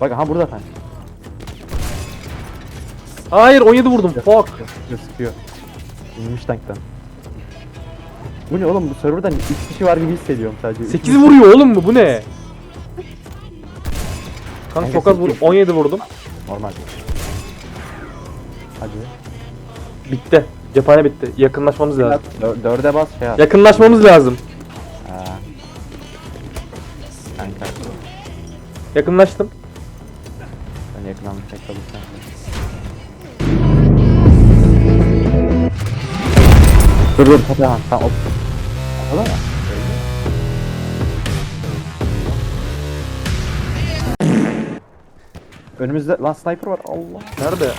Bak ha burada tank. Hayır 17 vurdum. Fuck. Sıkıyor sıkıyor. İnmiş tanktan. Bu ne oğlum bu serverdan 3 kişi var gibi hissediyorum sadece. 8 vuruyor oğlum bu bu ne? Kanka çok az vurdum. sekiz. 17 vurdum. Normal. Hadi. Bitti. Cephane bitti. Yakınlaşmamız lazım. Dör- dörde bas şey yap. Yakınlaşmamız lazım. Ha. Kanka. Yakınlaştım. Ben yakınlanmışak çalışacağım. Dur dur tamam tamam. Hop. Atalım mı? Önümüzde lan sniper var Allah. Nerede?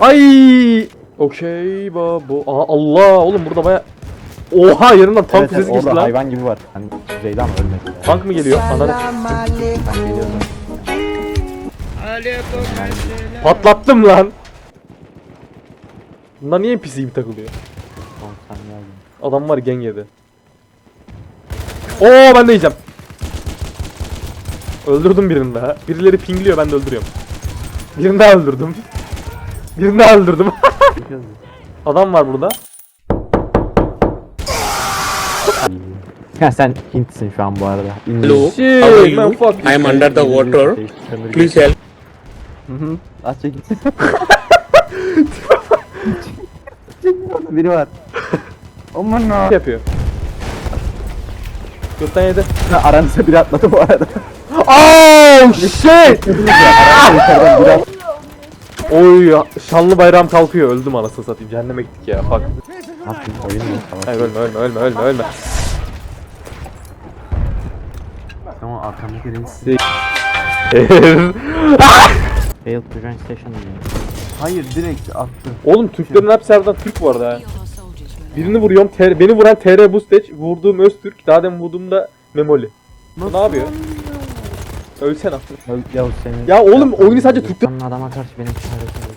Ay! Okey babo. Aa Allah oğlum burada baya Oha yanımdan tank Evet, sesi geçti lan. hayvan gibi var. Hani düzeyde ama ölmedi. Tank mı geliyor? Ananı patlattım lan. Bunlar niye NPC gibi takılıyor? Adam var gang yedi. Oo ben de yiyeceğim. Öldürdüm birini daha. Birileri pingliyor ben de öldürüyorum. Birini daha öldürdüm. Birini daha öldürdüm. Adam var burada. Ya sen Hintsin şu an bu arada. Hello, how are you? fuck you. I am under the water. Please help. Hı hı. Az çekil. Biri var. Aman Ne yapıyor? Gökten yedi. Aranızda biri atladı bu arada. Oh shit! Yukarıdan biri atladı. Oy şanlı bayram kalkıyor. Öldüm anasını satayım. Cehenneme gittik ya. Fuck. Oyun mu? Hayır ölme ölme ölme ölme ölme. Arkamdaki reis. Failed to join station diyor. Hayır direkt attı. Oğlum Türklerin hepsi harbiden Türk bu arada ha. Birini vuruyorum. TR, beni vuran TR Busteç. Vurduğum Öztürk. Daha demin vurduğumda Memoli. Bu ne yapıyor? Ölsen artık. Yavuz senin... Ya oğlum, oyunu sadece Türk'te- Sen adama karşı benim çaresim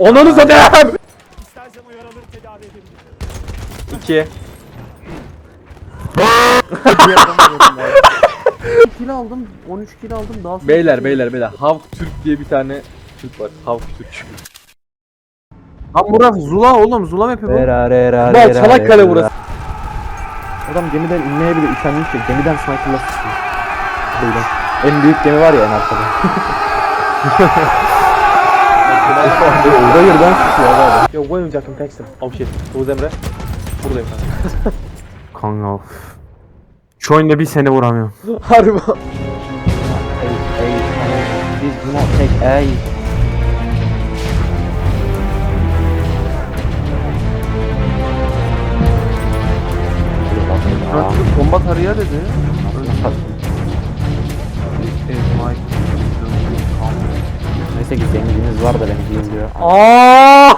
Ananı satayım! İki. Kill aldım. 13 kill aldım. Daha sonra Beyler beyler beyler. Havk Türk diye bir tane Türk var. Havk Türk. Lan burası Zula oğlum. Zula map'i bu. Era era Bak Çanakkale burası. Adam gemiden inmeye bile üşenmiş ya. Gemiden sniper'la sıkıyor. Böyle. En büyük gemi var ya en arkada. Orada yerden sıkıyor abi. Yo bu oyuncaktım teksin. Oh shit. Oğuz Emre. Buradayım ben. Kanka of. Şu oyunda bir seni vuramıyorum. Harbi. Ey ey. Biz buna tek ey. Lan çocuk bomba tarıya dedi. Neyse ki zenginiz var da beni izliyor. Aa!